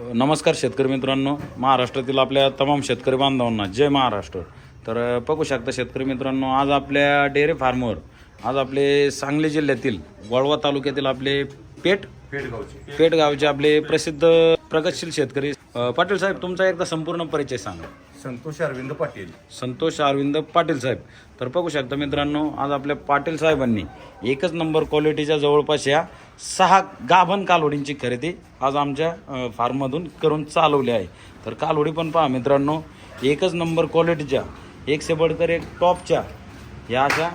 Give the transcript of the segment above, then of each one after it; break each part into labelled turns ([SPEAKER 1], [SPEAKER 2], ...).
[SPEAKER 1] नमस्कार शेतकरी मित्रांनो. महाराष्ट्रातील आपल्या तमाम शेतकरी बांधवांना जय महाराष्ट्र. तर बघू शकता शेतकरी मित्रांनो आज आपल्या डेअरी फार्मवर आज आपले सांगली जिल्ह्यातील वळवा तालुक्यातील आपले पेठ
[SPEAKER 2] पेडगावचे
[SPEAKER 1] पेठ गावचे आपले प्रसिद्ध प्रगतशील शेतकरी. पाटील साहेब तुमचा एकदा संपूर्ण परिचय सांगा.
[SPEAKER 2] संतोष अरविंद पाटील.
[SPEAKER 1] संतोष अरविंद पाटील साहेब. तर बघू शकता मित्रांनो आज आपल्या पाटील साहेबांनी एकच नंबर क्वालिटीच्या जवळपास या सहा गाभण कालवडींची खरेदी आज आमच्या फार्ममधून करून चालवली आहे. तर कालवडी पण पहा मित्रांनो एकच नंबर क्वालिटीच्या एक सेबडकर एक टॉपच्या या अशा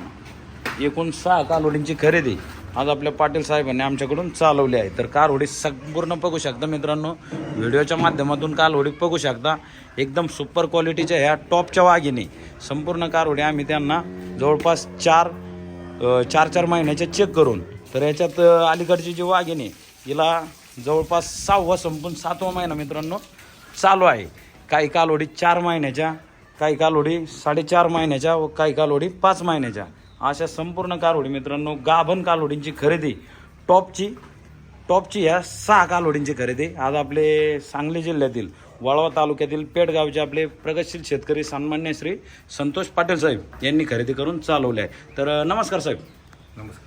[SPEAKER 1] एकूण सहा कालवडींची खरेदी आज आपल्या पाटील साहेबांनी आमच्याकडून चालवली आहे. तर कारहोडी संपूर्ण बघू शकता मित्रांनो. व्हिडिओच्या माध्यमातून कारहोडी बघू शकता. एकदम सुपर क्वालिटीच्या ह्या टॉपच्या वाघिणी. संपूर्ण कार होडी आम्ही त्यांना जवळपास चार चार चार महिन्याच्या चेक करून तर याच्यात अलीकडची जी वाघिणी हिला जवळपास सहावा संपून सातवा महिना मित्रांनो चालू आहे. काही कालोडी चार महिन्याच्या काही कालोडी साडेचार महिन्याच्या व काही कालोडी पाच महिन्याच्या. अशा संपूर्ण कालोडी मित्रांनो गाभण कालोडींची खरेदी टॉपची टॉपची ह्या सहा कालोडींची खरेदी. आज आपले सांगली जिल्ह्यातील वाळवा तालुक्यातील पेडगावचे आपले प्रगतशील शेतकरी सन्मान्य श्री संतोष पाटील साहेब यांनी खरेदी करून चालवले आहे. तर नमस्कार साहेब.
[SPEAKER 2] नमस्कार.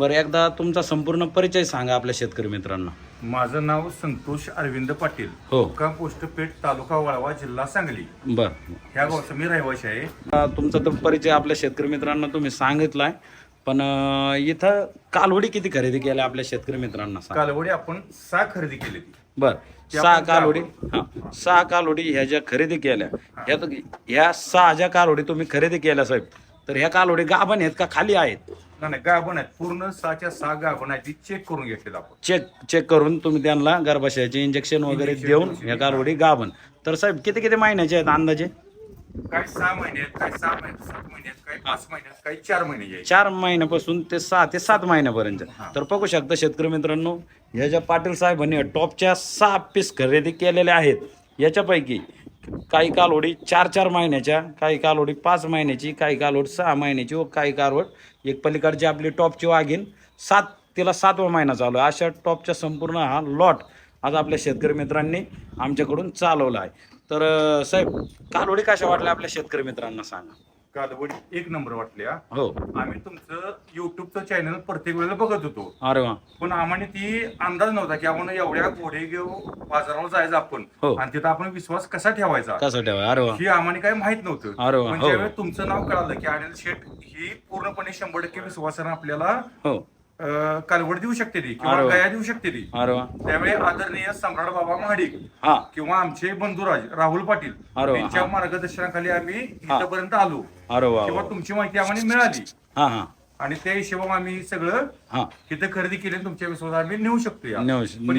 [SPEAKER 1] बरं एकदा तुमचा संपूर्ण परिचय सांगा आपल्या शेतकरी मित्रांना.
[SPEAKER 2] माझं नाव संतोष अरविंद पाटील
[SPEAKER 1] हो.
[SPEAKER 2] मुक्काम पोस्ट पेठ तालुका वळवा जिल्हा सांगली.
[SPEAKER 1] बरं.
[SPEAKER 2] ह्या गावचा मी रहिवाशी आहे.
[SPEAKER 1] अ, तुमचा तर परिचय आपल्या शेतकरी मित्रांना तुम्ही सांगितलाय पण अ, इथं कालवडी किती खरेदी केल्या आपल्या शेतकरी मित्रांना सांग.
[SPEAKER 2] कालवडी आपण सहा खरेदी केली
[SPEAKER 1] बर. सहा कालवडी हा. सहा कालवडी ह्या ज्या खरेदी केल्या ह्यात ह्या सहा ज्या कालवडी तुम्ही खरेदी केल्या साहेब तर ह्या कालवडी गाभण आहेत का खाली आहेत?
[SPEAKER 2] नाही नाही गाभण आहेत. पूर्ण सहाच्या सहा गाभण आहेत. ती चेक करून घेतलेलं आपण.
[SPEAKER 1] चेक चेक करून तुम्ही त्यांना गर्भाशयाचे इंजेक्शन वगैरे
[SPEAKER 2] Injection
[SPEAKER 1] देऊन ह्या कालवडी गाभण. तर साहेब किती किती महिन्याचे आहेत अंदाजे?
[SPEAKER 2] काय सहा महिने आहेत काय सहा महिने सात महिने आहेत काय पाच महिने आहेत काही चार महिने आहेत
[SPEAKER 1] चार महिन्यापासून ते सहा ते सात महिन्यापर्यंत. तर बघू शकता शेतकरी मित्रांनो ह्या ज्या पाटील साहेबांनी टॉपच्या सहा पीस खरेदी केलेल्या आहेत याच्यापैकी काही कालवडी चार चार महिन्याच्या काही कालवडी पाच महिन्याची काही कालवड सहा महिन्याची व काही कालवड एक पलीकडची आपली टॉपची वाघीन सात तिला सातवा महिना चालू आहे. अशा टॉपच्या संपूर्ण हा लॉट आज आपल्या शेतकरी मित्रांनी आमच्याकडून चालवला आहे. तर साहेब कालोडी कशा वाटल्या आपल्या शेतकरी मित्रांना सांगा?
[SPEAKER 2] कालवडी एक नंबर वाटल्या.
[SPEAKER 1] हो.
[SPEAKER 2] आम्ही तुमचं युट्यूबचं चॅनल प्रत्येक वेळेला बघत होतो.
[SPEAKER 1] अरे वा.
[SPEAKER 2] पण आम्हाला ती अंदाज नव्हता की आपण एवढ्या घोडे घेऊ बाजारावर जायचं आपण.
[SPEAKER 1] हो.
[SPEAKER 2] आणि तिथं आपण विश्वास कसा ठेवायचा?
[SPEAKER 1] कसं ठेवा अरे वा.
[SPEAKER 2] ही आम्हाला काही माहीत नव्हतं.
[SPEAKER 1] अरे वा,
[SPEAKER 2] पण
[SPEAKER 1] हो.
[SPEAKER 2] ज्यावेळी तुमचं नाव कळालं की अनिल शेठ ही पूर्णपणे शंभर टक्के विश्वासानं आपल्याला
[SPEAKER 1] हो.
[SPEAKER 2] कालवड देऊ शकते ती किंवा. गया देऊ शकते ती
[SPEAKER 1] अरे वा
[SPEAKER 2] त्यावेळी आदरणीय सम्राट बाबा महाडिक
[SPEAKER 1] हा
[SPEAKER 2] किंवा आमचे बंधुराज राहुल पाटील
[SPEAKER 1] अरे वा,
[SPEAKER 2] यांच्या. मार्गदर्शनाखाली आम्ही. इथपर्यंत आलो
[SPEAKER 1] अरे वा
[SPEAKER 2] किंवा
[SPEAKER 1] वा.
[SPEAKER 2] तुमची माहिती आम्हाला मिळाली
[SPEAKER 1] हा हा
[SPEAKER 2] आणि त्या हिशोबाने आम्ही सगळं
[SPEAKER 1] हा
[SPEAKER 2] इथं खरेदी केली आणि तुमच्या विश्वासात आम्ही नेऊ शकतो या.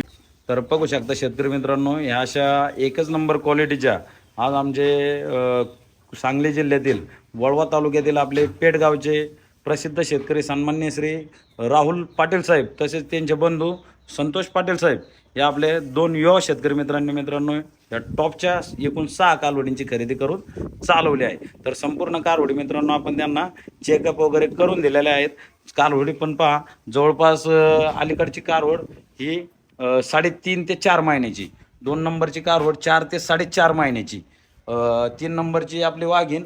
[SPEAKER 1] तर बघू शकता शेतकरी मित्रांनो ह्या अशा एकच नंबर क्वालिटीच्या आज आमचे अ, सांगली जिल्ह्यातील वळवा तालुक्यातील आपले पेठगावचे प्रसिद्ध शेतकरी सन्मान्य श्री राहुल पाटील साहेब तसेच त्यांचे बंधू संतोष पाटील साहेब या आपले दोन युवा शेतकरी मित्रांनी मित्रांनो या टॉपच्या एकूण सहा कालवडींची खरेदी करून चालवली आहे. तर संपूर्ण कारवडी मित्रांनो आपण त्यांना चेकअप वगैरे करून दिलेले आहेत. कारवडी पण पहा जवळपास अलीकडची कारवड ही साडेतीन ते चार महिन्याची. दोन नंबरची कारवड चार ते साडेचार महिन्याची. तीन नंबरची आपली वाघीण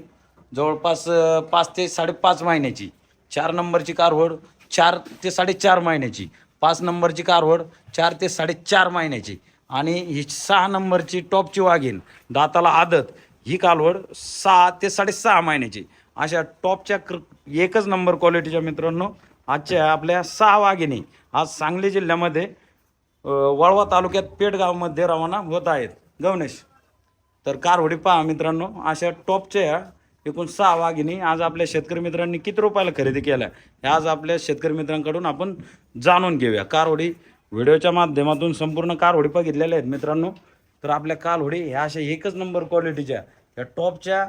[SPEAKER 1] जवळपास पाच ते साडेपाच महिन्याची. चार नंबरची कारवड चार ते साडेचार महिन्याची. पाच नंबरची कारवड चार ते साडेचार महिन्याची. आणि ही सहा नंबरची टॉपची वाघीण दाताला आदत ही कालवड सहा ते साडेसहा महिन्याची. अशा टॉपच्या क्र एकच नंबर क्वालिटीच्या मित्रांनो आजच्या आपल्या सहा वाघिणी आज सांगली जिल्ह्यामध्ये वळवा तालुक्यात पेठगावमध्ये रवाना होत आहेत. गवनेश तर कारवडी पहा मित्रांनो अशा टॉपच्या एकूण सहा वाघिणी आज आपल्या शेतकरी मित्रांनी किती रुपयाला खरेदी केल्या हे आज आपल्या शेतकरी मित्रांकडून आपण जाणून घेऊया. कारवडी व्हिडिओच्या माध्यमातून संपूर्ण कारवडी बघितलेल्या आहेत मित्रांनो. तर आपल्या कालवडी ह्या अशा एकच नंबर क्वालिटीच्या या टॉपच्या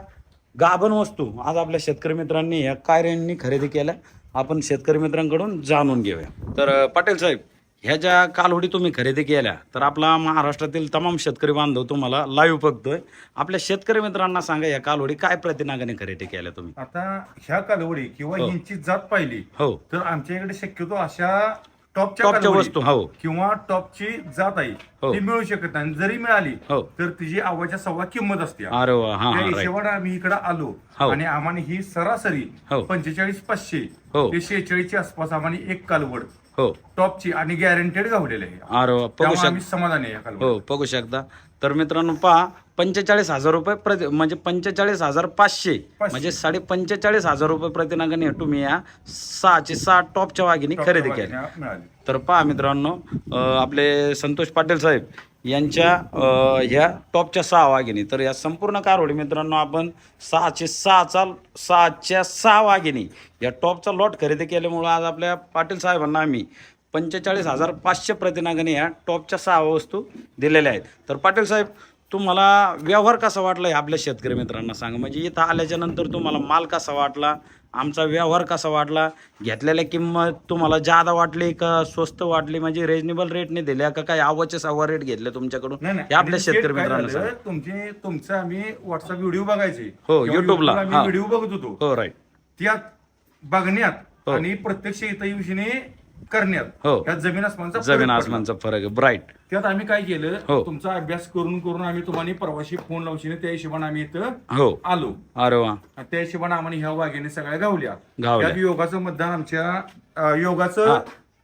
[SPEAKER 1] गाभण वस्तू आज आपल्या शेतकरी मित्रांनी ह्या कार्यांनी खरेदी केल्या. आपण शेतकरी मित्रांकडून जाणून घेऊया. तर पाटील साहेब ह्या ज्या कालवडी तुम्ही खरेदी केल्या तर आपला महाराष्ट्रातील तमाम शेतकरी बांधव तुम्हाला लाईव्ह बघतोय आपल्या शेतकरी मित्रांना सांगा या कालवडी काय प्रतिनागाने खरेदी केल्या तुम्ही
[SPEAKER 2] आता ह्या कालवडी किंवा
[SPEAKER 1] हो.
[SPEAKER 2] यांची जात पाहिली
[SPEAKER 1] हो
[SPEAKER 2] तर आमच्या इकडे शक्यतो अशा टॉपच्या कालवडी
[SPEAKER 1] वस्तू हो
[SPEAKER 2] किंवा टॉपची जात आहे
[SPEAKER 1] हो.
[SPEAKER 2] ती मिळू शकत नाही जरी मिळाली
[SPEAKER 1] हो.
[SPEAKER 2] तर तिची आवाच्या सव्वा किंमत असते
[SPEAKER 1] अरे वा हा
[SPEAKER 2] त्या
[SPEAKER 1] हा राईट
[SPEAKER 2] हिशोबाने आम्ही इकडे आलो
[SPEAKER 1] हो.
[SPEAKER 2] आणि आम्हाला ही सरासरी
[SPEAKER 1] हो.
[SPEAKER 2] पंचेचाळीस पाचशे
[SPEAKER 1] हो.
[SPEAKER 2] ते शेहेचाळीसच्या आसपास आम्हाला एक कालवड
[SPEAKER 1] हो.
[SPEAKER 2] टॉपची आणि गॅरंटेड गावलेले आहे.
[SPEAKER 1] अरे वा बघू
[SPEAKER 2] त्यामुळे
[SPEAKER 1] शकता
[SPEAKER 2] आम्ही समाधानी आहे या कालवड
[SPEAKER 1] हो बघू शकता. तर मित्रांनो पहा पंचेचाळीस हजार रुपये प्रति म्हणजे पंचेचाळीस हजार पाचशे. म्हणजे साडे पंचेचाळीस हजार रुपये प्रतिनागाने तुम्ही या सहाशे सहा टॉपच्या वाघिणी खरेदी
[SPEAKER 2] मिळाली.
[SPEAKER 1] तर पहा मित्रांनो अं, आपले संतोष पाटील साहेब यांच्या ह्या टॉपच्या सहा वाघिणी. तर या संपूर्ण कारवडी मित्रांनो आपण सहाशे सहाचा सहाच्या सहा वाघिणी या टॉपचा लॉट खरेदी केल्यामुळं आज आपल्या पाटील साहेबांना आम्ही पंचेचाळीस हजार पाचशे प्रतिनागाने ह्या टॉपच्या सहा वस्तू दिलेल्या आहेत. तर पाटील साहेब तुम्हाला व्यवहार कसा वाटला हे आपल्या शेतकरी मित्रांना सांगा. म्हणजे इथं आल्याच्यानंतर तुम्हाला माल कसा वाटला? आमचा व्यवहार कसा वाटला? घेतलेल्या किंमत तुम्हाला जादा वाटली का स्वस्त वाटली? म्हणजे रिजनेबल रेटने दिल्या का काय आवाचे सव्वा रेट घेतले तुमच्याकडून? हे आपल्या
[SPEAKER 2] आणि
[SPEAKER 1] शेतकरी मित्रांना सांगा.
[SPEAKER 2] तुमचे तुमचं आम्ही व्हॉट्सअप व्हिडिओ बघायचे.
[SPEAKER 1] हो,
[SPEAKER 2] किंवा
[SPEAKER 1] YouTube ला,
[SPEAKER 2] YouTube आम्ही
[SPEAKER 1] हा.
[SPEAKER 2] व्हिडिओ बघत होतो.
[SPEAKER 1] हो राईट
[SPEAKER 2] त्यात बघण्यात
[SPEAKER 1] हो.
[SPEAKER 2] आणि प्रत्यक्ष इथं येऊशीने करण्यात.
[SPEAKER 1] हो.
[SPEAKER 2] यात जमीन आसमानचा फरक
[SPEAKER 1] जमीन
[SPEAKER 2] पडला.
[SPEAKER 1] आसमानचा फरक आहे. ब्राईट
[SPEAKER 2] त्यात आम्ही काय केलं?
[SPEAKER 1] हो.
[SPEAKER 2] तुमचा अभ्यास करून करून आम्ही तुम्हाला परवाशी फोन लावशीने त्या हिशोबाने आम्ही इथं
[SPEAKER 1] हो.
[SPEAKER 2] आलो.
[SPEAKER 1] अरे वा.
[SPEAKER 2] आणि त्या हिशोबाने आम्हाला ह्या वाघिणी सगळ्या गावल्या.
[SPEAKER 1] गावल्या.
[SPEAKER 2] त्यात योगाचं मतदान आमच्या अं,
[SPEAKER 1] हा.
[SPEAKER 2] योगाचं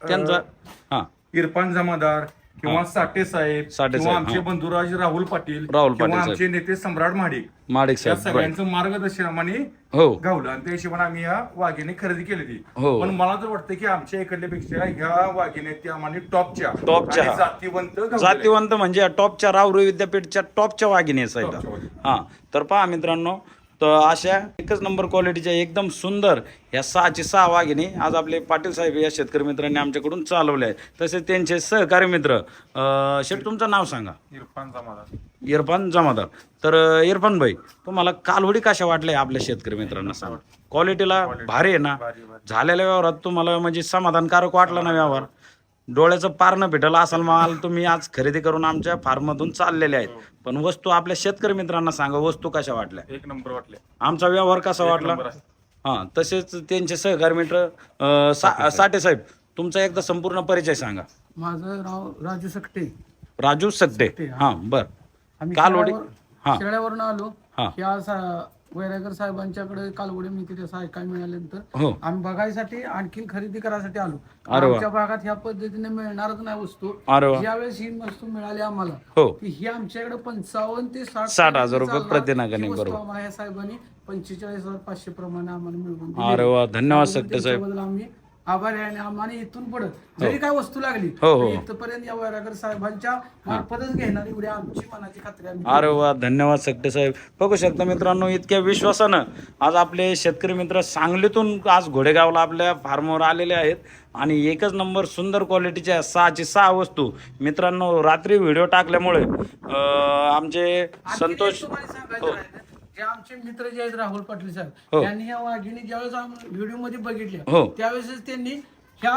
[SPEAKER 1] त्यांचा
[SPEAKER 2] अं,
[SPEAKER 1] हा.
[SPEAKER 2] इरफान जमादार किंवा साठे साहेब
[SPEAKER 1] साठे
[SPEAKER 2] किंवा
[SPEAKER 1] साहेब,
[SPEAKER 2] आमचे
[SPEAKER 1] हा.
[SPEAKER 2] बंधुराज राहुल पाटील
[SPEAKER 1] राहुल
[SPEAKER 2] किंवा
[SPEAKER 1] पाटील.
[SPEAKER 2] आमचे नेते सम्राट महाडिक
[SPEAKER 1] माडिक
[SPEAKER 2] या
[SPEAKER 1] साहेब
[SPEAKER 2] सगळ्यांचं मार्गदर्शन आम्हाला
[SPEAKER 1] हो
[SPEAKER 2] गावलं आणि त्या हिशोबाने आम्ही ह्या वाघिणी खरेदी केली ती
[SPEAKER 1] हो.
[SPEAKER 2] पण मला तर वाटतं की आमच्या इकडल्यापेक्षा ह्या वाघिणी त्या आम्हाला टॉपच्या
[SPEAKER 1] टॉपच्या.
[SPEAKER 2] आणि जातीवंत गावलेल्या आहेत.
[SPEAKER 1] जातीवंत म्हणजे या टॉपच्या रावरू विद्यापीठच्या टॉपच्या वाघिणी
[SPEAKER 2] टॉपच्या वाघिणी.
[SPEAKER 1] हा तर पहा मित्रांनो तर अशा एकच नंबर क्वालिटीच्या एकदम सुंदर या सहाची सहा वाघिणी आज आपले पाटील साहेब या शेतकरी मित्रांनी आमच्याकडून चालवले आहे तसेच त्यांचे सहकारी मित्र अं, शेठ तुमचं नाव सांगा.
[SPEAKER 2] इरफान जमादार.
[SPEAKER 1] इरफान जमादार. तर इरफान भाई तुम्हाला कालवडी कशा वाटल्या आपल्या शेतकरी मित्रांना सांगा. क्वालिटीला भारी आहे ना. झालेल्या व्यवहारात तुम्हाला म्हणजे समाधानकारक वाटला ना व्यवहार? डोळ्याचं पारणं भेटलं असाल माल तुम्ही आज खरेदी करून आमच्या फार्ममधून चाललेले आहेत. पण वस्तू आपल्या शेतकरी मित्रांना सांगा वस्तू कशा वाटल्या?
[SPEAKER 2] एक नंबर वाटले
[SPEAKER 1] आमचा व्यवहार कसा वाटला. हां तसेच त्यांचे सहकारी मित्र अं, सा- साठे साहेब. तुमचा एकदा संपूर्ण परिचय सांगा.
[SPEAKER 3] माझं नाव राजू सकटे.
[SPEAKER 1] राजू सगटे हां. बर.
[SPEAKER 3] आम्ही
[SPEAKER 1] कालवडी हा.
[SPEAKER 3] शिराड्यावरून आलो.
[SPEAKER 1] हा.
[SPEAKER 3] वैरागर साहेबांच्याकडे कालवडी मिळते त्याचं ऐकायला मिळाल्यानंतर
[SPEAKER 1] हो
[SPEAKER 3] आम्ही बघायसाठी आणखीन खरेदी करायसाठी आलो
[SPEAKER 1] अरे वा.
[SPEAKER 3] आमच्या भागात ह्या पद्धतीने मिळणारच नाही वस्तू
[SPEAKER 1] अरे वा
[SPEAKER 3] ज्यावेळेस ही वस्तू मिळाली आम्हाला
[SPEAKER 1] हो
[SPEAKER 3] की ही आमच्याकडे पंचावन्न ते साठ
[SPEAKER 1] साठ हजार रुपये
[SPEAKER 3] चालणार. ही वस्तू
[SPEAKER 1] बरोबर.
[SPEAKER 3] आम्हाला या साहेबांनी पंचेचाळीस हजार पाचशे प्रमाणे आम्हाला मिळवून दिली.
[SPEAKER 1] अरे वा धन्यवाद
[SPEAKER 3] त्याबद्दल
[SPEAKER 1] सगटे साहेब
[SPEAKER 3] आम्ही आभारी आहे आणि आम्हाला इथून पुढे. जरी काय वस्तू लागली
[SPEAKER 1] हो, हो.
[SPEAKER 3] इथपर्यंत या वैरागर साहेबांच्या मार्फतच घेणार एवढी आमची मनाची खात्री आम्ही
[SPEAKER 1] अरे वा धन्यवाद सगटे साहेब. बघू शकता मित्रांनो इतक्या विश्वासानं आज आपले शेतकरी मित्र सांगलीतून आज घोडेगावला आपल्या फार्मवर आलेले आहेत. आणि एकच नंबर सुंदर क्वालिटीच्या सहाची सहा वस्तू. मित्रांनो रात्री व्हिडिओ टाकल्यामुळे अं, आमचे संतोष
[SPEAKER 3] एक तुम्हाला सांगायचं राहिलं. जे आमचे मित्र जे आहेत राहुल पाटील
[SPEAKER 1] हो.
[SPEAKER 3] साहेब यांनी या वाघिणी ज्यावेळेस व्हिडिओमध्ये बघितल्या
[SPEAKER 1] हो.
[SPEAKER 3] त्यावेळेस त्यांनी ह्या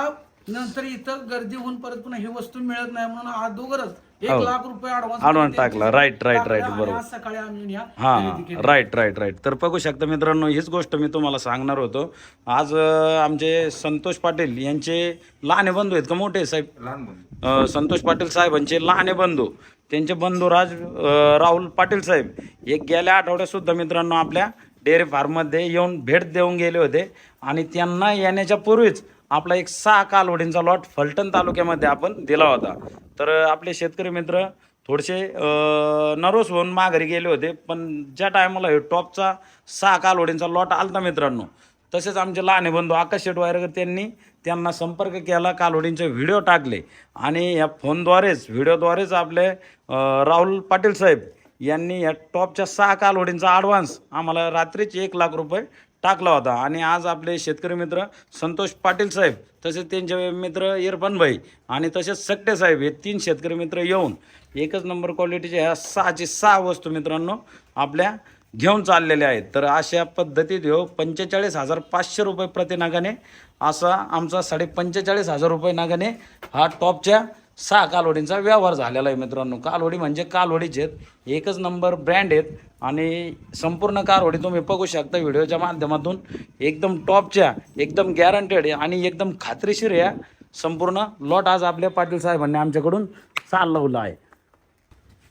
[SPEAKER 3] नंतर इथं गर्दी होऊन परत पुन्हा ही वस्तू मिळत नाही म्हणून अगोदरच एक
[SPEAKER 1] हो.
[SPEAKER 3] लाख रुपये ऍडव्हान्स
[SPEAKER 1] Advance टाकला. Right, right, right, बरोबर.
[SPEAKER 3] सकाळी आम्ही
[SPEAKER 1] हा. राईट राईट राईट तर बघू शकता मित्रांनो हीच गोष्ट मी तुम्हाला सांगणार होतो. आज अं, आमचे संतोष पाटील यांचे लहाने बंधू आहेत का मोठे साहेब?
[SPEAKER 2] लहान मुलं
[SPEAKER 1] अ, संतोष पाटील साहेबांचे लहाने बंधू. त्यांचे बंधू राज अ, राहुल पाटील साहेब. एक गेल्या आठवड्यात सुद्धा मित्रांनो आपल्या डेअरी फार्ममध्ये येऊन भेट देऊन गेले होते. आणि त्यांना येण्याच्या पूर्वीच आपला एक सहा कालवडींचा लॉट फलटण तालुक्यामध्ये आपण दिला होता. तर आपले शेतकरी मित्र थोडेसे नर्वस होऊन माघारी गेले होते पण ज्या टायमाला हे टॉपचा सहा कालवडींचा लॉट आलता मित्रांनो तसेच आमचे लहाने बंधू आकाश शेटवायरकर त्यांनी त्यांना संपर्क केला कालवडींचे व्हिडिओ टाकले आणि या फोनद्वारेच व्हिडिओद्वारेच आपले राहुल पाटील साहेब यांनी या टॉपच्या सहा कालवडींचा ॲडव्हान्स आम्हाला रात्रीच एक लाख रुपये टाकला होता. आणि आज आपले शेतकरी मित्र संतोष पाटील साहेब तसेच त्यांचे मित्र इरफानभाई आणि तसेच सक्टे साहेब हे तीन शेतकरी मित्र येऊन एकच नंबर क्वालिटीच्या ह्या सहाची सहा वस्तू मित्रांनो आपल्या घेऊन चाललेले आहेत. तर अशा पद्धतीत हो पंचेचाळीस हजार पाचशे रुपये प्रति नागाने असा आमचा साडे पंचेचाळीस हजार रुपये नागाने हा टॉपच्या सहा कालवडींचा व्यवहार झालेला आहे मित्रांनो. कालवडी म्हणजे कालवडीचे आहेत एकच नंबर ब्रँड आहेत आणि संपूर्ण कारवडी तुम्ही बघू शकता व्हिडिओच्या माध्यमातून. एकदम टॉपच्या एकदम गॅरंटेड आणि एकदम खात्रीशीर या संपूर्ण लॉट आज आपल्या पाटील साहेबांनी आमच्याकडून चालवला आहे.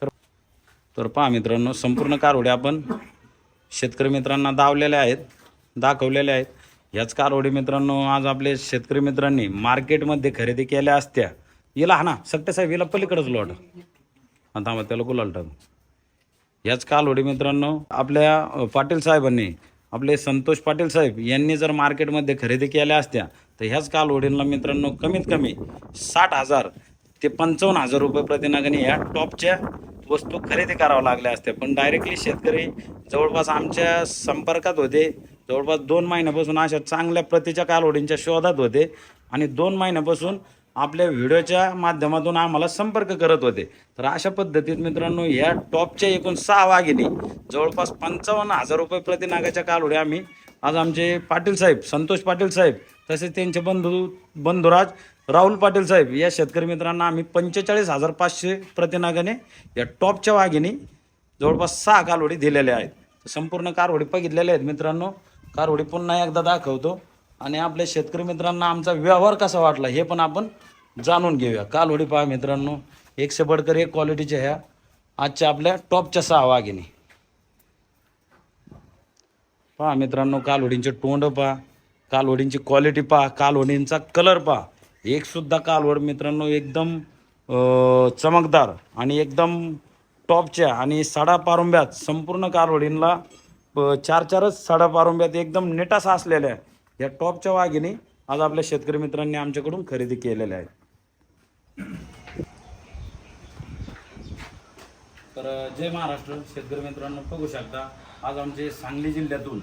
[SPEAKER 1] तर तर पहा मित्रांनो संपूर्ण कारवडे आपण शेतकरी मित्रांना दावलेल्या आहेत दाखवलेल्या आहेत. ह्याच कारवडी मित्रांनो आज आपले शेतकरी मित्रांनी मार्केटमध्ये खरेदी केल्या असत्या. हिला हा ना सट्टे साहेब हिला पलीकडंच लोट. आता मग त्याला गुलाल टाकू. याच कालवडी मित्रांनो आपल्या पाटील साहेबांनी आपले संतोष पाटील साहेब यांनी जर मार्केटमध्ये खरेदी केल्या असत्या तर ह्याच कालवडींना मित्रांनो कमीत कमी साठ हजार ते पंचावन्न हजार रुपये प्रतिनागाने ह्या टॉपच्या वस्तू खरेदी कराव्या लागल्या असत्या. पण डायरेक्टली शेतकरी जवळपास आमच्या संपर्कात होते. जवळपास दोन महिन्यापासून अशा चांगल्या प्रतीच्या कालवडींच्या शोधात होते. आणि दोन महिन्यापासून आपल्या व्हिडिओच्या माध्यमातून आम्हाला संपर्क करत होते. तर अशा पद्धतीत मित्रांनो या टॉपच्या एकूण सहा वाघिणी जवळपास पंचावन्न हजार रुपये प्रतिनागाच्या कालोड्या आम्ही. आज आमचे पाटील साहेब संतोष पाटील साहेब तसेच त्यांचे बंधू बंधुराज राहुल पाटील साहेब या शेतकरी मित्रांना आम्ही पंचेचाळीस हजार पाचशे प्रतिनागाने या टॉपच्या वाघिणी जवळपास सहा कालवडी दिलेल्या आहेत. संपूर्ण कारवडी बघितलेल्या आहेत मित्रांनो. कारवडी पुन्हा एकदा दाखवतो. आणि आपल्या शेतकरी मित्रांना आमचा व्यवहार कसा वाटला हे पण आपण जाणून घेऊया. काल होडी पहा मित्रांनो एकशे बडकर एक क्वालिटीच्या ह्या आजच्या आपल्या टॉपच्या सहा वाघिणी. पहा मित्रांनो कालवडींचे तोंड पहा कालवडींची क्वालिटी पहा कालवडींचा कलर पहा. एकसुद्धा कालवड मित्रांनो एकदम चमकदार आणि एकदम टॉपच्या आणि साडा पारुंब्यात संपूर्ण कालवडींना चार चारच साडा पारुंब्यात एकदम नेटासा असलेल्या या टॉपच्या वाघिणी आज आपल्या शेतकरी मित्रांनी आमच्याकडून खरेदी केलेल्या आहेत. तर जय महाराष्ट्र. शेतकरी मित्रांनो बघू शकता आज आमचे सांगली जिल्ह्यातून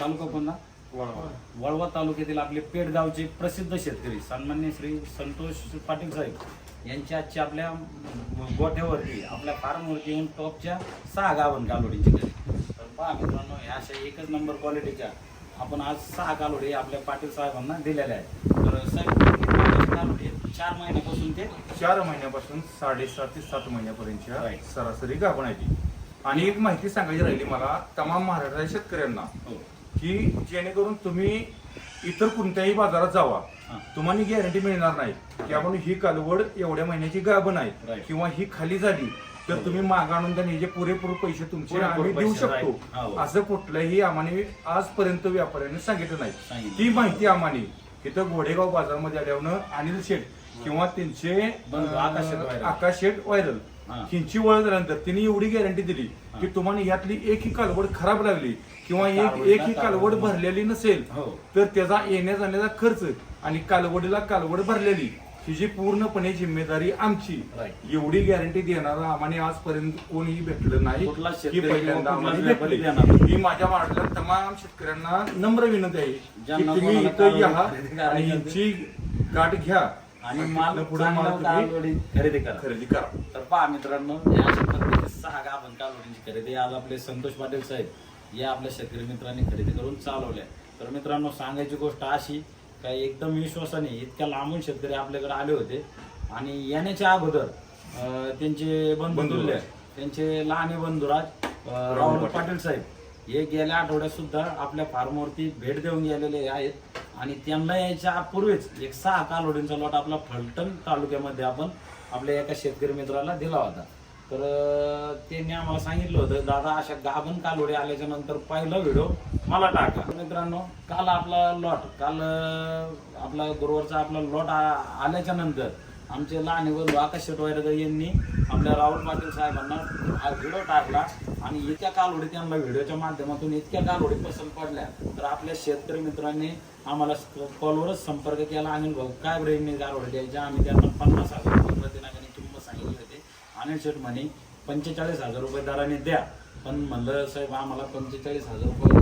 [SPEAKER 1] तालुका कोणता? वळवा. तालुक्यातील आपले पेडगावचे प्रसिद्ध शेतकरी सन्मान्य श्री संतोष पाटील साहेब यांची आजची आपल्या गोठ्यावरती आपल्या फार्मवरती येऊन टॉपच्या सहा गावन कालोडीची तर पहा मित्रांनो ह्या अशा एकच नंबर क्वालिटीच्या आपण आज सहा कालोडी आपल्या पाटील साहेबांना दिलेल्या आहेत तर साहेब कालोडी चार महिन्यापासून ते
[SPEAKER 2] चार महिन्यापासून साडेसात ते सात महिन्यापर्यंतच्या
[SPEAKER 1] Right.
[SPEAKER 2] सरासरी गाभण आहे ती. आणि एक माहिती सांगायची राहिली मला तमाम महाराष्ट्राच्या शेतकऱ्यांना
[SPEAKER 1] हो
[SPEAKER 2] की जेणेकरून तुम्ही इतर कोणत्याही बाजारात जावा
[SPEAKER 1] हां.
[SPEAKER 2] तुम्हाला गॅरंटी मिळणार नाही की आपण ही कालवड एवढ्या महिन्याची गाभण आहे
[SPEAKER 1] Right.
[SPEAKER 2] किंवा ही खाली झाली तर तुम्ही माग आणून त्यांनी जे पुरेपूर पैसे तुमचे
[SPEAKER 1] पुरेपूर
[SPEAKER 2] आम्ही देऊ
[SPEAKER 1] पैसे.
[SPEAKER 2] शकतो
[SPEAKER 1] हो.
[SPEAKER 2] असं कुठलंही आम्हाला आजपर्यंत व्यापाऱ्याने सांगितलं नाही
[SPEAKER 1] सांगितलं.
[SPEAKER 2] ती माहिती आम्हाला इथं घोडेगाव बाजारमध्ये आल्यावर अनिल शेठ किंवा त्यांचे
[SPEAKER 1] बंधू आकाश शेठ व्हायरल.
[SPEAKER 2] आकाश शेठ व्हायरल
[SPEAKER 1] हां.
[SPEAKER 2] हिंची ओळख झाल्यानंतर तिने एवढी गॅरंटी दिली की तुम्हाला यातली एक ही कालवड खराब लागली किंवा एक
[SPEAKER 1] कालवडीला
[SPEAKER 2] एक ही कालवड
[SPEAKER 1] कालवड
[SPEAKER 2] भरलेली नसेल
[SPEAKER 1] हो.
[SPEAKER 2] तर त्याचा येण्या जाण्याचा खर्च आणि कालवडीला कालवड भरलेली हिची पूर्णपणे जिम्मेदारी आमची
[SPEAKER 1] Right.
[SPEAKER 2] एवढी गॅरंटी देणारा आम्हाला आजपर्यंत कोणीही भेटलं नाही
[SPEAKER 1] कुठलाच
[SPEAKER 2] पहिल्यांदा
[SPEAKER 1] किंवा
[SPEAKER 2] आम्हाला
[SPEAKER 1] कुठलाच व्यापारी
[SPEAKER 2] भेटले
[SPEAKER 1] देणार.
[SPEAKER 2] ही माझ्या महाराष्ट्रात तमाम शेतकऱ्यांना नम्र विनंती आहे की
[SPEAKER 1] ज्यांना
[SPEAKER 2] तुम्ही
[SPEAKER 1] कोणाला
[SPEAKER 2] इथं या
[SPEAKER 1] करायची
[SPEAKER 2] आणि. हिंची गाठ घ्या
[SPEAKER 1] आणि माल
[SPEAKER 2] पुढे
[SPEAKER 1] चांगला
[SPEAKER 2] माल तुम्ही
[SPEAKER 1] कालवडी खरेदी करा
[SPEAKER 2] खरेदी करा
[SPEAKER 1] तर पहा मित्रांनो या अशा पद्धतीने सहा गाभण कालवडींची खरेदी आज आपले संतोष पाटील साहेब या आपल्या शेतकरी मित्रांनी खरेदी करून चालवल्या तर मित्रांनो सांगायची गोष्ट अशी का एकदम विश्वासाने इतक्या लांबून शेतकरी आपल्याकडे आले होते. आणि येण्याच्या अगोदर त्यांचे बंधू
[SPEAKER 2] बंधू.
[SPEAKER 1] तुल्य, त्यांचे लहाने बंधुराज राहुल पाटील. साहेब हे गेल्या आठवड्यात सुद्धा आपल्या फार्मवरती भेट देऊन गेलेले आहेत. आणि त्यांना यायच्या पूर्वीच एक सहा कालोडींचा लॉट आपला फलटण तालुक्यामध्ये आपण आपल्या एका शेतकरी मित्राला दिला होता. तर त्यांनी आम्हाला सांगितलं होतं दादा अशा गाभण कालोडे आल्याच्यानंतर पहिला व्हिडिओ मला टाका. मित्रांनो काल आपला लॉट काल आपला गुरुवारचा आपला लॉट आल्याच्यानंतर आमचे लहान बंधू आकाश शेटवायरकर यांनी आपल्या राहुल पाटील साहेबांना हा व्हिडिओ टाकला आणि इतक्या कालवडी त्यांना व्हिडिओच्या माध्यमातून इतक्या कालवडी पसंत पडल्या. तर आपल्या शेतकरी मित्रांनी आम्हाला कॉलवरच संपर्क केला. आणि भाऊ काय ब्रेडने कालवडी द्यायच्या आम्ही त्यांना पन्नास हजार रुपये प्रतिनागाने किंमत सांगितली होती शेठ म्हणे पंचेचाळीस हजार रुपये दराने द्या. पण म्हणलं साहेब आम्हाला पंचेचाळीस हजार रुपये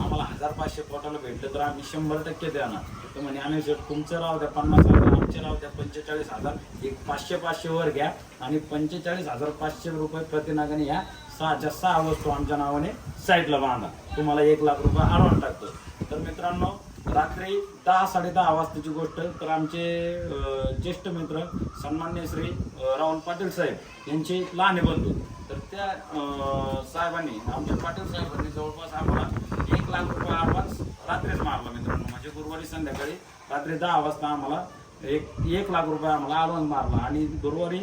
[SPEAKER 1] आम्हाला हजार पाचशे पोटाला भेटलं तर आम्ही शंभर टक्के द्या ना तर म्हणे अनिल शेट तुमचं राव द्या पन्नास हजार आमचे राव द्या पंचेचाळीस हजार एक पाचशे पाचशेवर घ्या आणि पंचेचाळीस हजार पाचशे रुपये प्रतिनागाने ह्या सहाच्या सहा वस्तू आमच्या नावाने साईडला बांधा. तुम्हाला एक लाख रुपये आडवण टाकतो. तर मित्रांनो रात्री दहा साडे दहा वाजताची गोष्ट. तर आमचे ज्येष्ठ मित्र सन्मान्य श्री राहुल पाटील साहेब यांचे लहाने बंधू. तर त्या साहेबांनी आमच्या पाटील साहेबांनी जवळपास आम्हाला एक लाख रुपये ॲडव्हान्स रात्रीच मारला मित्रांनो. म्हणजे गुरुवारी संध्याकाळी रात्री दहा वाजता आम्हाला एक एक लाख रुपये आम्हाला ॲडव्हान्स मारला. आणि गुरुवारी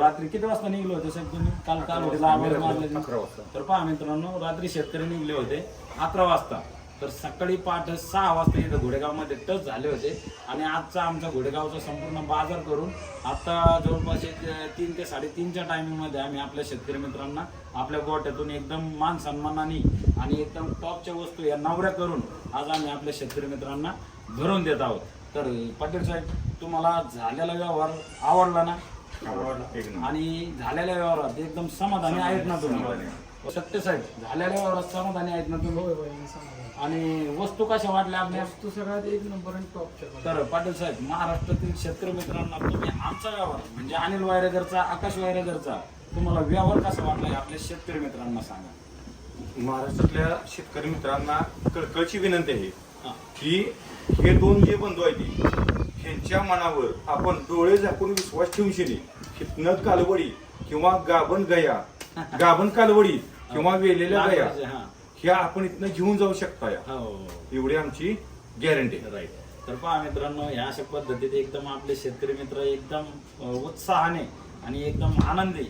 [SPEAKER 1] रात्री किती वाजता निघले होते साहेब तुम्ही? काल काल होते. तर पहा मित्रांनो रात्री शेतकरी निघले होते अकरा वाजता. तर सकाळी पहाटे सहा वाजता इथं घोडेगावमध्ये टच झाले होते. आणि आजचा आमचा घोडेगावचा संपूर्ण बाजार करून आता जवळपास एक तीन ते साडेतीनच्या टायमिंगमध्ये आम्ही आपल्या शेतकरी मित्रांना आपल्या गोट्यातून एकदम मान सन्मानाने आणि एकदम टॉपच्या वस्तू या नवऱ्या करून आज आम्ही आपल्या शेतकरी मित्रांना भरून देत आहोत. तर पाटील साहेब तुम्हाला झालेला व्यवहार आवडला ना. आणि झालेल्या व्यवहारात एकदम समाधानी आहेत ना तुम्ही? सत्य साहेब झालेल्या व्यवहारात समाधानी आहेत ना तुम्ही? आणि वस्तू कशा वाटल्या आपल्या?
[SPEAKER 3] वस्तू सगळ्यात एक नंबर आणि टॉपच्या
[SPEAKER 1] तर पाटील साहेब महाराष्ट्रातील शेतकरी मित्रांना तुम्ही आमचा व्यवहार म्हणजे अनिल वायरेकरचा आकाश वायरेकरचा तुम्हाला व्यवहार कसा वाटला आपल्या शेतकरी मित्रांना सांगा.
[SPEAKER 2] महाराष्ट्रातल्या शेतकरी मित्रांना कळकळची विनंती आहे. की हे दोन जे बंधू आहेत ह्यांच्या मनावर आपण डोळे झाकून विश्वास ठेवून शिनी हितनं कालवडी किंवा गाभण गया गाभण कालवडी किंवा वेलेल्या गया.
[SPEAKER 1] हा.
[SPEAKER 2] ह्या आपण इथनं घेऊन जाऊ शकता या.
[SPEAKER 1] हो.
[SPEAKER 2] एवढी आमची गॅरंटी
[SPEAKER 1] राईट तर पहा मित्रांनो ह्या अशा पद्धतीत एकदम आपले शेतकरी मित्र एकदम अ, उत्साहाने आणि एकदम आनंदी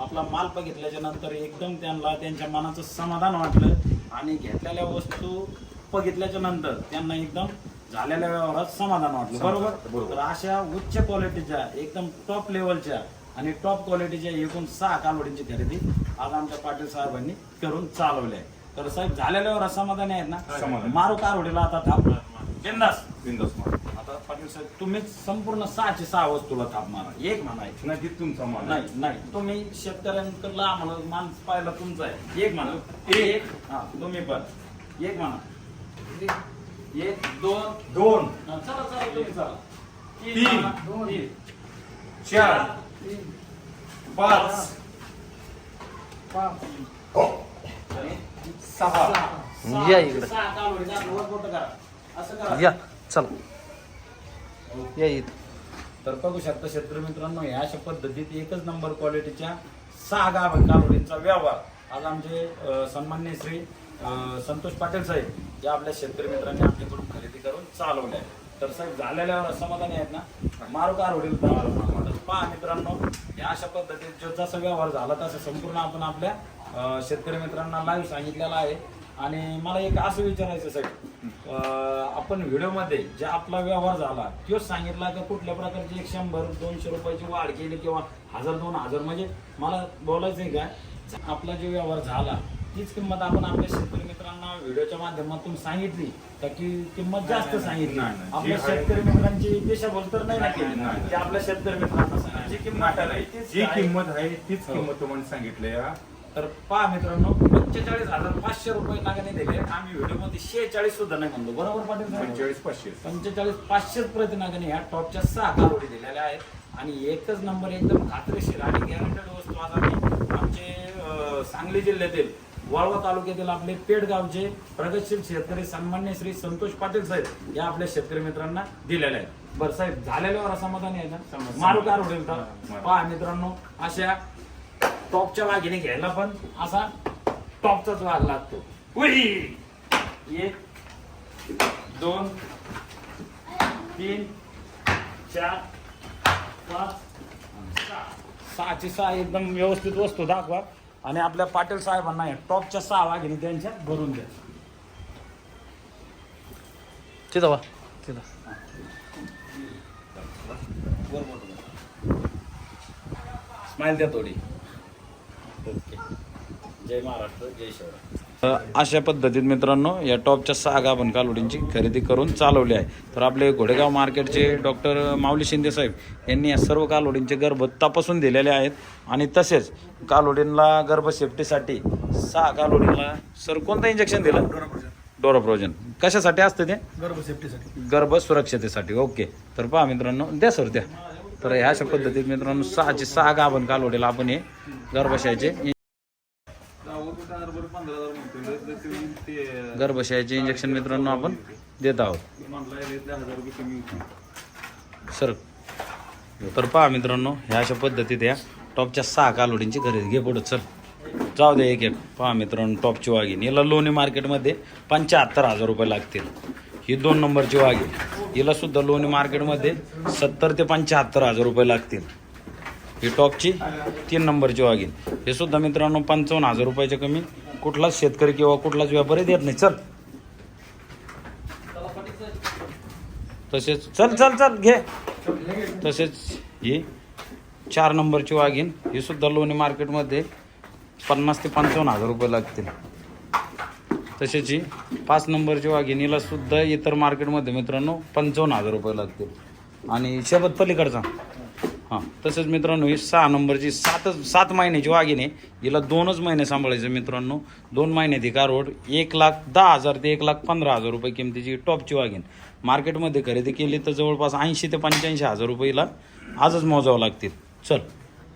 [SPEAKER 1] आपला माल बघितल्याच्या नंतर एकदम त्यांना त्यांच्या मनाचं समाधान वाटलं आणि घेतलेल्या वस्तू बघितल्याच्या नंतर त्यांना एकदम झालेल्या व्यवहारात समाधान वाटलं.
[SPEAKER 2] समाधान,
[SPEAKER 1] बरोबर?
[SPEAKER 2] बरोबर.
[SPEAKER 1] तर अशा उच्च क्वालिटीच्या एकदम टॉप लेवलच्या आणि टॉप क्वालिटीच्या एकूण सहा कालवडींची खरेदी आज आमच्या पाटील साहेबांनी करून चालवली आहे तर साहेब झालेल्या व्यवहारात समाधानी आहेत ना?
[SPEAKER 2] समाधानी.
[SPEAKER 1] मारू कारवडीला आता थाप बिंदास.
[SPEAKER 2] बिंदास मार.
[SPEAKER 1] आता पाटील साहेब तुम्हीच संपूर्ण सहाशे सहा वस्तूला थाप मारा. एक म्हणायचं
[SPEAKER 2] नाही तुमचा माल
[SPEAKER 1] नाही नाही. तुम्ही शेतकऱ्यांकडला आम्हाला माणूस पाहिला तुमचा आहे. एक म्हणा. एक. हा तुम्ही पण. एक म्हणा. एक दोन.
[SPEAKER 2] दोन.
[SPEAKER 1] हा, चला चला तुम्ही चला.
[SPEAKER 2] तीन.
[SPEAKER 1] म्हणा.
[SPEAKER 3] दोन.
[SPEAKER 1] तीन.
[SPEAKER 2] चार.
[SPEAKER 3] तीन,
[SPEAKER 2] पाच.
[SPEAKER 3] पाच,
[SPEAKER 1] आणि
[SPEAKER 2] सहा.
[SPEAKER 1] सहा.
[SPEAKER 4] या इकडं.
[SPEAKER 1] सहा कालवडी दाखवा, वर बोटं करा. असं करा.
[SPEAKER 4] या चला. या इथं.
[SPEAKER 1] तर बघू शकता शेतकरी मित्रांनो या अशा पद्धतीत एकच नंबर क्वालिटीच्या सहा गाभण कालोडींचा व्यवहार. आज आमचे अ, सन्मान्य श्री अ, संतोष पाटील साहेब या आपल्या शेतकरी मित्रांनी आपल्याकडून खरेदी करून चालवले आहे तर साहेब झालेल्या समाधानी आहेत ना? मारू कार होईल पहा मित्रांनो या अशा पद्धतीत जो जसा व्यवहार झाला तसा संपूर्ण आपण आपल्या शेतकरी मित्रांना लाईव्ह सांगितलेला आहे. आणि मला एक असं विचारायचं अं, आपण व्हिडिओमध्ये जे आपला व्यवहार झाला तो सांगितला का कुठल्या प्रकारची एक शंभर दोनशे रुपयाची वाढ केली किंवा हजार दोन हजार? म्हणजे मला बोलायचंय काय आपला जो व्यवहार झाला तीच किंमत आपण आपल्या शेतकरी मित्रांना व्हिडिओच्या माध्यमातून सांगितली का की किंमत जास्त सांगितली. आपल्या शेतकरी मित्रांची दिशाभूल तर नाही ना केली. आपल्या शेतकरी मित्रांना. जी किंमत आहे तीच
[SPEAKER 2] जी
[SPEAKER 1] आहे.
[SPEAKER 2] किंमत आहे तीच
[SPEAKER 1] हो.
[SPEAKER 2] किंमत तुम्हाला सांगितली या
[SPEAKER 1] तर पहा मित्रांनो पंचेचाळीस हजार पाचशे रुपये नागाने दिले. आम्ही व्हिडिओमध्ये शेहेचाळीस सुद्धा नाही म्हणलो. बरोबर पाटील साहेब?
[SPEAKER 2] पंचेचाळीस पाचशे.
[SPEAKER 1] पंचेचाळीस पाचशेच प्रतिनागाने ह्या टॉपच्या सहा कालोडी दिलेल्या आहेत. आणि एकच नंबर एकदम खात्रीशीर आणि गॅरंटेड वस्तू आज आम्ही आमचे अं, सांगली जिल्ह्यातील वाळवा तालुक्यातील आपले पेडगावचे प्रगतशील शेतकरी सन्मान्य श्री संतोष पाटील साहेब या आपल्या शेतकरी मित्रांना दिलेल्या आहेत. बरं साहेब झालेल्यावर समाधानी आहे ना?
[SPEAKER 2] समाधानी.
[SPEAKER 1] मारू कार होईल. पहा मित्रांनो अशा टॉपच्या वाघिने घ्यायला पण असा टॉपचाच वाघ लागतो. उई! एक दोन तीन चार पाच सहा. सहाची सहा एकदम व्यवस्थित वस्तू दाखवा आणि आपल्या पाटील साहेबांना या टॉपच्या सहा वाघिनी त्यांच्या भरून द्या.
[SPEAKER 4] तिथं वा तिथं.
[SPEAKER 1] स्माइल द्या थोडी. जय महाराष्ट्र जय शिवराय. अशा पद्धतीत मित्रांनो या टॉपच्या सहा गाभण कालोडींची खरेदी करून चालवली आहे. तर आपले घोडेगाव मार्केटचे डॉक्टर माऊली शिंदे साहेब यांनी या सर्व कालोडींचे गर्भ तपासून दिलेले आहेत. आणि तसेच कालोडींना गर्भ सेफ्टीसाठी सहा कालोडींना सर कोणतं इंजेक्शन दिलं? डोरोप्रोजन कशासाठी असतं ते?
[SPEAKER 3] गर्भ सेफ्टीसाठी
[SPEAKER 1] गर्भ सुरक्षतेसाठी. ओके. तर पहा मित्रांनो द्या सर द्या. तर ह्या अशा पद्धतीत मित्रांनो सहाचे सहा गाभण कालोडीला आपण हे गर्भाशयाचे गर्भाशयाचे इंजेक्शन मित्रांनो आपण देत आहोत. सर तर पहा मित्रांनो ह्या अशा पद्धतीत या टॉपच्या सहा कालोडींची खरेदी. घे पुढं सर जाऊ दे एक एक पहा मित्रांनो टॉपची वाघीन याला लोणी मार्केटमध्ये पंच्याहत्तर हजार रुपये लागतील. ही दोन नंबरची वाघी हिला सुद्धा लोणी मार्केटमध्ये सत्तर ते पंच्याहत्तर हजार रुपये लागतील. ही टॉपची तीन नंबरची वाघीन हे सुद्धा मित्रांनो पंचावन्न हजार रुपयाच्या कमी कुठलाच शेतकरी किंवा कुठलाच व्यापारी देत नाही. चल. तसेच चल चल चल घे. तसेच ही चार नंबरची वाघीन ही सुद्धा लोणी मार्केटमध्ये पन्नास ते पंचावन्न हजार रुपये लागतील. तसेच ही पाच नंबरची वाघीन हिला सुद्धा इतर मार्केटमध्ये मित्रांनो पंचावन्न हजार रुपये लागतील. आणि शेबत पलीकडचा. हां. तसेच मित्रांनो ही सहा नंबरची सातच सात महिन्याची वाघीण आहे. हिला दोनच महिने सांभाळायचे मित्रांनो. दोन महिन्यात ही कारवड एक लाख दहा हजार ते एक लाख पंधरा हजार रुपये किमतीची टॉपची वाघीण मार्केटमध्ये खरेदी केली तर जवळपास ऐंशी ते पंच्याऐंशी हजार रुपयेला आजच मोजावं लागतील. चल.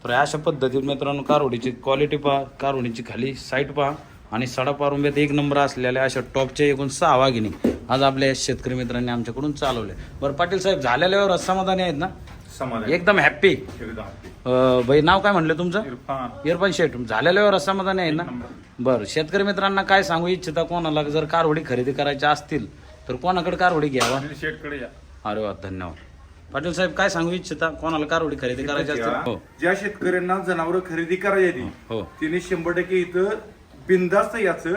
[SPEAKER 1] तर अशा पद्धतीत मित्रांनो कारवडीची क्वालिटी पहा कारवडीची खाली साईट पहा आणि सडा पारुंब्यात एक नंबर असलेल्या अशा टॉपच्या एकूण सहा वाघिणी आज आपल्या शेतकरी मित्रांनी आमच्याकडून चालवले बरं पाटील साहेब झालेल्यावर समाधानी आहेत ना?
[SPEAKER 2] समाधान.
[SPEAKER 1] एकदम हॅप्पी
[SPEAKER 2] एकदम
[SPEAKER 1] भाई नाव काय म्हणलं तुमचं?
[SPEAKER 2] इरफान.
[SPEAKER 1] इरफान शेठ. झालेल्यावर असमाधानी आहे ना? बरं शेतकरी मित्रांना काय सांगू? इच्छिता कोणाला जर कारवडी खरेदी करायच्या असतील तर कोणाकडे कारवडी घ्यावा?
[SPEAKER 2] शेटकडे या.
[SPEAKER 1] अरे वा धन्यवाद. पाटील साहेब काय सांगू इच्छिता? कोणाला कारवडी खरेदी करायची असतील? हो.
[SPEAKER 2] ज्या शेतकऱ्यांना जनावर खरेदी करायची ती
[SPEAKER 1] हो.
[SPEAKER 2] तिने शंभर टक्के इथं बिंदास्त याचं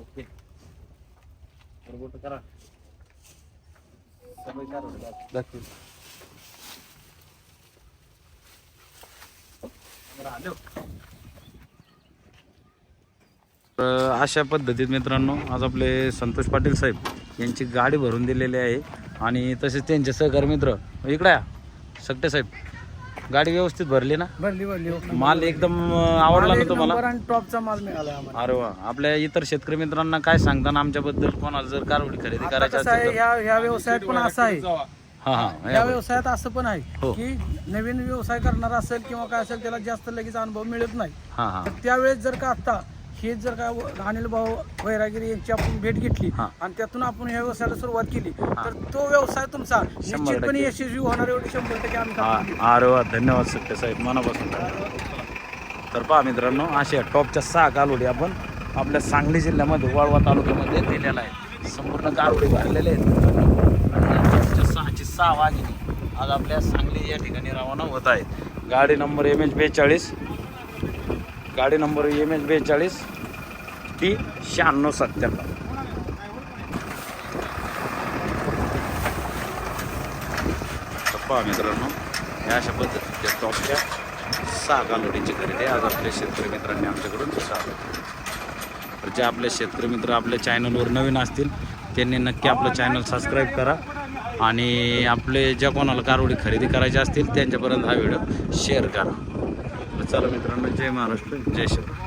[SPEAKER 1] ओके करा अशा पद्धतीत मित्रांनो आज आपले संतोष पाटील साहेब यांची गाडी भरून दिलेली आहे. आणि तसेच त्यांचे सहकार मित्र इकडे या. सक्टे साहेब गाडी व्यवस्थित भरली ना?
[SPEAKER 3] भरली भरली.
[SPEAKER 1] माल एकदम आवडला ना तुम्हाला?
[SPEAKER 3] टॉपचा माल मिळाला आम्हाला.
[SPEAKER 1] अरे वा. आपल्या इतर शेतकरी मित्रांना काय सांगताना आमच्याबद्दल कोणाला जर कारवडी खरेदी
[SPEAKER 3] आता
[SPEAKER 1] करायची
[SPEAKER 3] कसं आहे
[SPEAKER 1] असेल तर
[SPEAKER 3] ह्या ह्या व्यवसायात पण असं आहे.
[SPEAKER 1] हा हा.
[SPEAKER 3] या व्यवसायात असं पण आहे
[SPEAKER 1] हो.
[SPEAKER 3] की नवीन व्यवसाय करणार असेल किंवा काय असेल त्याला जास्त लगेच अनुभव मिळत नाही.
[SPEAKER 1] हा हा.
[SPEAKER 3] तर त्यावेळेस जर का आता हे जर का अनिल भाऊ वैरागिरी यांची आपण भेट घेतली
[SPEAKER 1] हा.
[SPEAKER 3] आणि त्यातून आपण ह्या व्यवसायाला सुरुवात केली तर तो व्यवसाय तुमचा निश्चितपणे. यशस्वी होणार एवढी शंभर टक्के आम्ही
[SPEAKER 1] हा
[SPEAKER 3] खात्री
[SPEAKER 1] अरे वा धन्यवाद सत्य साहेब मनापासून. तर पहा मित्रांनो अशा टॉपच्या सहा कालोडी आपण आपल्या सांगली जिल्ह्यामध्ये वाळवा तालुक्यामध्ये दिलेला आहे संपूर्ण कालोडी भरलेले आहेत. आणि या टॉपच्या सहाची सहा वाघिणी आज आपल्या सांगली या ठिकाणी रवाना होत आहेत. गाडी नंबर एम एच बेचाळीस. गाडी नंबर एम एच बेचाळीस टी शहाण्णव सत्त्याण्णव. पहा मित्रांनो या अशा पद्धतीच्या टॉपच्या सहा कालोडीची खरेदी आज आपल्या शेतकरी मित्रांनी आमच्याकडून चालू तर जे आपले शेतकरी मित्र आपल्या चॅनलवर नवीन असतील त्यांनी नक्की आपलं चॅनल सबस्क्राईब करा. आणि आपले ज्या कोणाला कारवडी खरेदी करायचे असतील त्यांच्यापर्यंत हा व्हिडिओ शेअर करा. चला मित्रांनो जय महाराष्ट्र जय शिवराय.